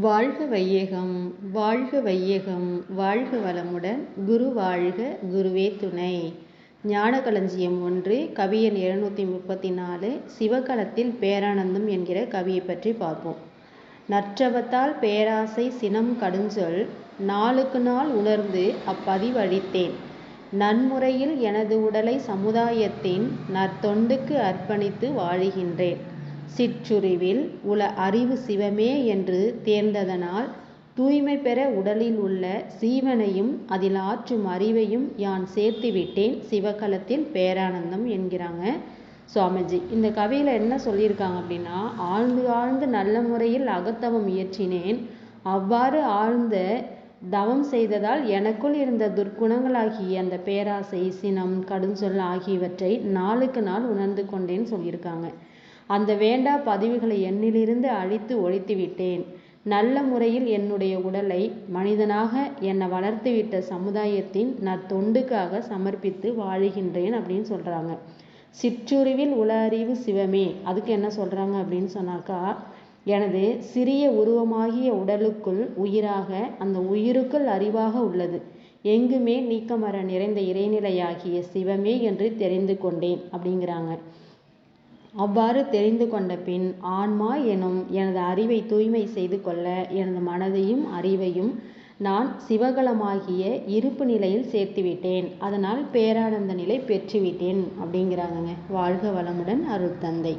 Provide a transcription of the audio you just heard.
வாழ்க வையகம் வாழ்க வையகம் வாழ்க வளமுடன் குரு வாழ்க குருவே துணை. ஞானகளஞ்சியம் ஒன்று கவியன் எழுநூற்றி முப்பத்தி நாலு சிவகலத்தில் பேரானந்தம் என்கிற கவியை பற்றி பார்ப்போம். நற்றவத்தால் பேராசை சினம் கடுஞ்சொல் நாளுக்கு நாள் உணர்ந்து அப்பதிவழித்தேன். நன்முறையில் எனது உடலை சமுதாயத்தின் நற்தொண்டுக்கு அர்ப்பணித்து வாழுகின்றேன். சிற்றுருவில் உள அறிவு சிவமே என்று தேர்ந்ததனால் தூய்மை பெற உடலில் உள்ள சீவனையும் அதில் ஆற்றும் அறிவையும் யான் சேர்த்து விட்டேன். சிவகலத்தில் பேரானந்தம் என்கிறாங்க சுவாமிஜி. இந்த கவியில் என்ன சொல்லியிருக்காங்க அப்படின்னா ஆழ்ந்து ஆழ்ந்து நல்ல முறையில் அகத்தவம் இயற்றினேன் அவ்வாறு ஆழ்ந்த தவம் செய்ததால் எனக்குள் இருந்த துர்க்குணங்களாகிய அந்த பேராசை சினம் கடுஞ்சொல் ஆகியவற்றை நாளுக்கு நாள் உணர்ந்து கொண்டேன்னு சொல்லியிருக்காங்க. அந்த வேண்டா பதிவுகளை என்னிலிருந்து அழித்து ஒழித்து விட்டேன் நல்ல முறையில் என்னுடைய உடலை மனிதனாக என்னை வளர்த்துவிட்ட சமுதாயத்தின் நற்தொண்டுக்காக சமர்ப்பித்து வாழுகின்றேன் அப்படின்னு சொல்கிறாங்க சிற்றுருவில் உல அறிவு சிவமே. அதுக்கு என்ன சொல்கிறாங்க அப்படின்னு சொன்னாக்கா எனது சிறிய உருவமாகிய உடலுக்குள் உயிராக அந்த உயிருக்குள் அறிவாக உள்ளது. எங்குமே நீக்கமர நிறைந்த இறைநிலையாகிய சிவமே என்று தெரிந்து கொண்டேன் அப்படிங்கிறாங்க. அவ்வாறு தெரிந்து கொண்ட பின் ஆன்மா எனும் எனது அறிவை தூய்மை செய்து கொள்ள எனது மனதையும் அறிவையும் நான் சிவகலமாகிய இருப்பு நிலையில் சேர்த்துவிட்டேன் அதனால் பேரானந்த நிலை பெற்றுவிட்டேன் அப்படிங்கிறாங்கங்க. வாழ்க வளமுடன் அருள் தந்தை.